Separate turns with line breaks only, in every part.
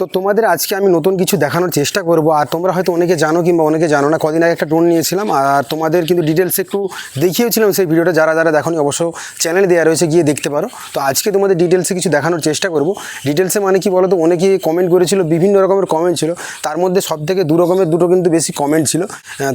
তো তোমাদের আজকে আমি নতুন কিছু দেখানোর চেষ্টা করব, আর তোমরা হয়তো অনেকে জানো কিংবা অনেকে জানো না, কদিন আগে একটা ড্রোন নিয়েছিলাম, আর তোমাদের কিন্তু ডিটেলস একটু দেখিয়েছিলাম সেই ভিডিওটা যারা যারা দেখোনি অবশ্য চ্যানেলে দেওয়া রয়েছে গিয়ে দেখতে পারো। তো আজকে তোমাদের ডিটেলসে কিছু দেখানোর চেষ্টা করব। ডিটেলসে মানে কি বলো তো অনেকে কমেন্ট করেছিল, বিভিন্ন রকমের কমেন্ট ছিল, তার মধ্যে সব থেকে দু রকমের, দুটো কিন্তু বেশি কমেন্ট ছিল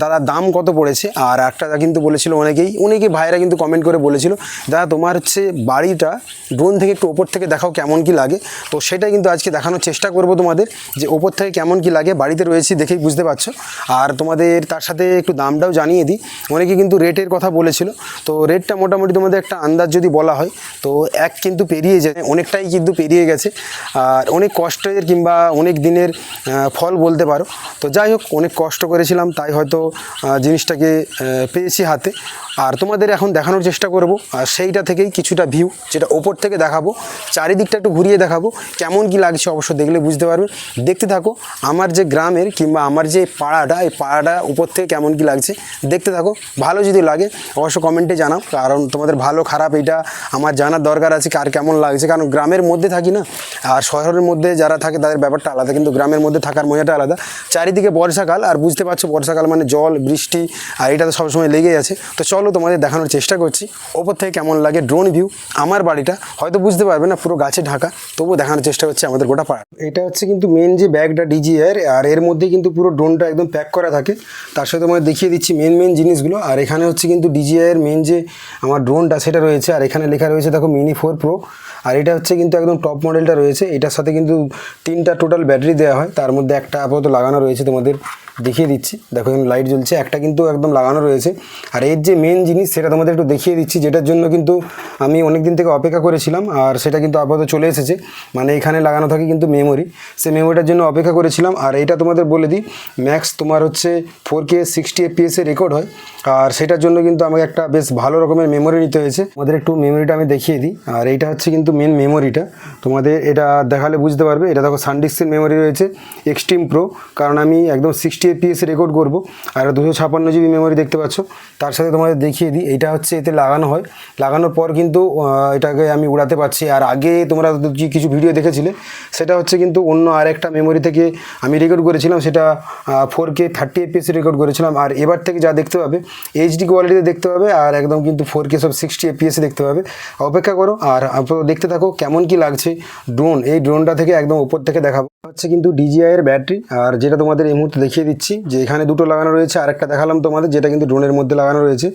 দাদা দাম কত পড়েছে, আর একটা কিন্তু বলেছিল অনেকেই অনেকেই ভাইরা কিন্তু কমেন্ট করে বলেছিল, দাদা, তোমার হচ্ছে বাড়িটা ড্রোন থেকে একটু ওপর থেকে দেখাও কেমন কি লাগে? তো সেটাই কিন্তু আজকে দেখানোর চেষ্টা করব তোমাদের যে ওপর থেকে কেমন কি লাগে, বাড়িতে রয়েছি দেখেই বুঝতে পারছ। আর তোমাদের তার সাথে একটু দামটাও জানিয়ে দিই। অনেকে কিন্তু রেটের কথা বলেছিল। তো রেটটা মোটামুটি তোমাদের একটা আন্দাজ যদি বলা হয়, তো এক কিন্তু পেরিয়ে যায়, অনেকটাই কিন্তু পেরিয়ে গেছে। আর অনেক কষ্টের কিংবা অনেক দিনের ফল বলতে পারো। তো যাই হোক, অনেক কষ্ট করেছিলাম, তাই হয়তো জিনিসটাকে পেয়েছি হাতে। আর তোমাদের এখন দেখানোর চেষ্টা করব। আর সেইটা থেকেই কিছুটা ভিউ যেটা ওপর থেকে দেখাবো। চারিদিকটা একটু ঘুরিয়ে দেখাবো। কেমন কি লাগছে অবশ্য দেখলে বুঝতে পারবে। দেখতে থাকো, আমার যে গ্রামের কিংবা আমার যে পাড়াটা, এই পাড়াটা উপর থেকে কেমন কি লাগছে, দেখতে থাকো। ভালো যদি লাগে, অবশ্য কমেন্টে জানাও, কারণ তোমাদের ভালো, খারাপ এটা আমার জানার দরকার আছে কার কেমন লাগছে। কারণ গ্রামের মধ্যে থাকি না, আর শহরের মধ্যে যারা থাকে তাদের ব্যাপারটা আলাদা, কিন্তু গ্রামের মধ্যে থাকার মজাটা আলাদা। চারিদিকে বর্ষাকাল, আর বুঝতে পারছ বর্ষাকাল মানে জল, বৃষ্টি, আর এটা তো সবসময় লেগেই আছে। তো চলো তোমাদের দেখানোর চেষ্টা করছি, ওপর থেকে কেমন লাগে ড্রোন ভিউ আমার বাড়িটা, হয়তো বুঝতে পারবে না, পুরো গাছে ঢাকা, তবুও দেখানোর চেষ্টা করছে আমাদের গোটা পাড়া এটা কিন্তু মেন যে ব্যাগটা ডিজিআর আর এর মধ্যে কিন্তু পুরো ড্রোনটা একদম প্যাক করা থাকে। তার সাথে তোমায় দেখিয়ে দিচ্ছি মেন মেন জিনিসগুলো। আর এখানে হচ্ছে কিন্তু ডিজিআইয়ের মেন যে আমার ড্রোনটা সেটা রয়েছে। আর এখানে লেখা রয়েছে, দেখো মিনি ফোর প্রো আর এটা হচ্ছে কিন্তু একদম টপ মডেলটা রয়েছে। এটার সাথে কিন্তু তিনটা টোটাল ব্যাটারি দেওয়া হয়। তার মধ্যে একটা আপাতত লাগানো রয়েছে তোমাদের। দেখিয়ে দিচ্ছি। দেখো এখানে লাইট জ্বলছে, একটা কিন্তু একদম লাগানো রয়েছে। আর এর যে মেন জিনিস, সেটা তোমাদের একটু দেখিয়ে দিচ্ছি, যেটার জন্য কিন্তু আমি অনেক দিন থেকে অপেক্ষা করেছিলাম, আর সেটা কিন্তু আপাতত চলে এসেছে। মানে এখানে লাগানো থাকে কিন্তু মেমোরি সেই মেমোরিটার জন্য অপেক্ষা করেছিলাম, আর এটা তোমাদের বলে দিই ম্যাক্স তোমার হচ্ছে ফোর কে সিক্সটি এফপিএসে রেকর্ড হয়। আর সেটার জন্য কিন্তু আমাকে একটা বেশ ভালো রকমের মেমোরি নিতে হয়েছে। আমাদের একটু মেমোরিটা আমি দেখিয়ে দিই। আর এইটা হচ্ছে কিন্তু মেন মেমোরিটা তোমাদের এটা দেখালে বুঝতে পারবে, এটা দেখো সানডিস্কের মেমোরি রয়েছে এক্সট্রিম প্রো কারণ আমি একদম সিক্সটি এফপিএস রেকর্ড করব। আর দুশো ছাপান্ন জিবি মেমোরি দেখতে পাচ্ছ। তার সাথে তোমাদের দেখিয়ে দিই, এটা হচ্ছে এতে লাগানো হয়। লাগানোর পর কিন্তু এটাকে আমি উড়াতে পারছি। আর আগে তোমরা কিছু ভিডিও দেখেছিলে, সেটা হচ্ছে কিন্তু অন্য আরেকটা মেমোরি থেকে আমি রেকর্ড করেছিলাম। সেটা four K thirty FPS record করেছিলাম। আর এবার থেকে যা দেখতে পাবে এইচডি কোয়ালিটিতে দেখতে পাবে। আর একদম কিন্তু ফোর কে সব সিক্সটি এফপিএসে দেখতে পাবে। অপেক্ষা করো। আর দেখতে থাকো কেমন কি লাগছে ড্রোন এই ড্রোনটা থেকে একদম উপর থেকে দেখাবো। হচ্ছে কিন্তু ডিজিআই এর ব্যাটারি আর যেটা তোমাদের এই মুহূর্তে দেখিয়ে যে এখানে দুটো লাগানো রয়েছে আর একটা দেখালাম তোমাদের, যেটা কিন্তু ড্রোনের মধ্যে লাগানো রয়েছে।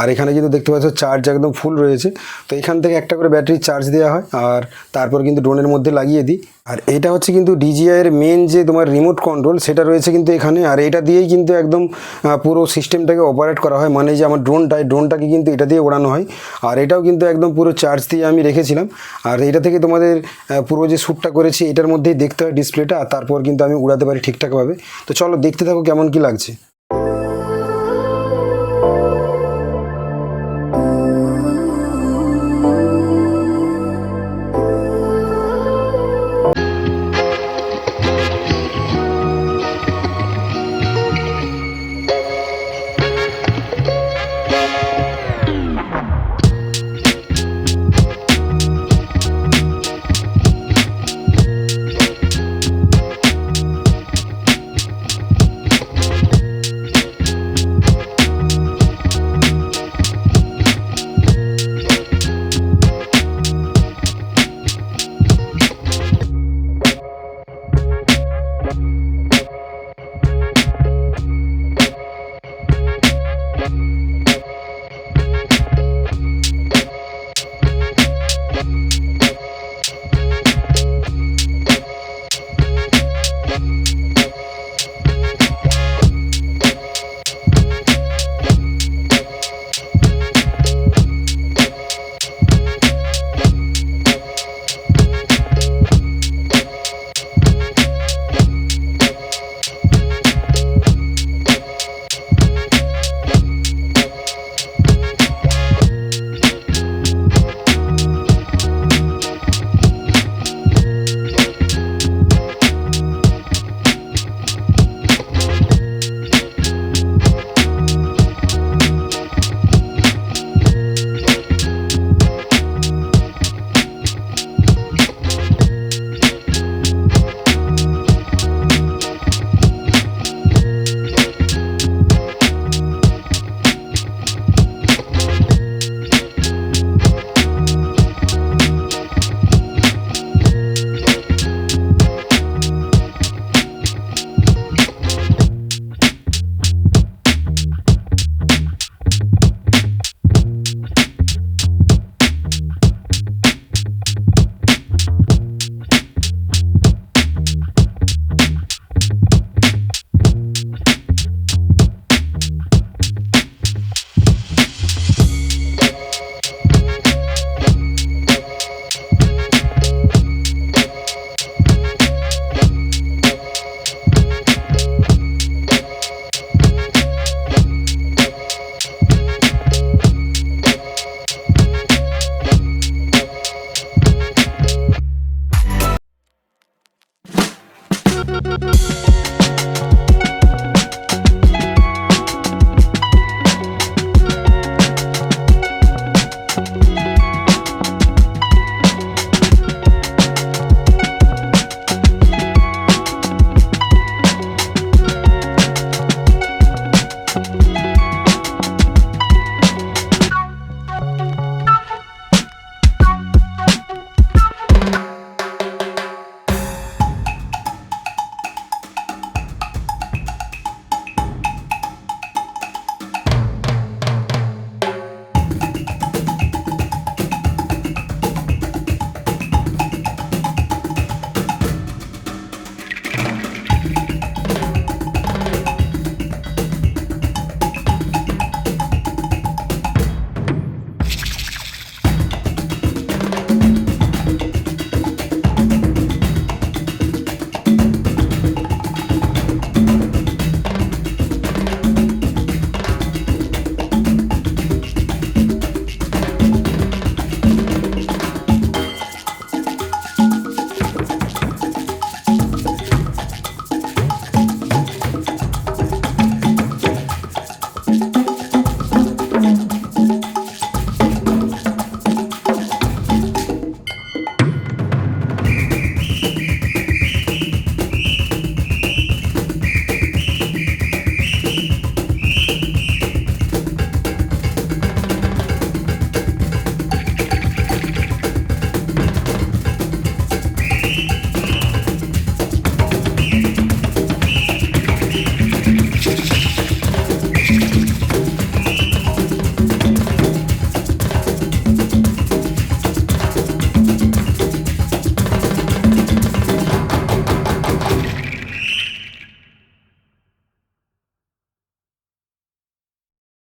আর এখানে কিন্তু দেখতে পাচ্ছ চার্জ একদম ফুল রয়েছে। তো এখান থেকে একটা করে ব্যাটারি চার্জ দেওয়া হয়, আর তারপর কিন্তু ড্রোনের মধ্যে লাগিয়ে দিই। আর এটা হচ্ছে কিন্তু ডিজিআইয়ের মেন যে তোমার রিমোট কন্ট্রোল সেটা রয়েছে কিন্তু এখানে। আর এটা দিয়েই কিন্তু একদম পুরো সিস্টেমটাকে অপারেট করা হয়। মানে যে আমার ড্রোনটা ড্রোনটাকে কিন্তু এটা দিয়ে ওড়ানো হয়। আর এটাও কিন্তু একদম পুরো চার্জ দিয়ে আমি রেখেছিলাম। আর এটা থেকে তোমাদের পুরো যে শ্যুটটা করেছি, এটার মধ্যেই দেখতে হয় ডিসপ্লেটা আর তারপর কিন্তু আমি উড়াতে পারি ঠিকঠাকভাবে। তো চলো দেখতে থাকো কেমন কি লাগছে।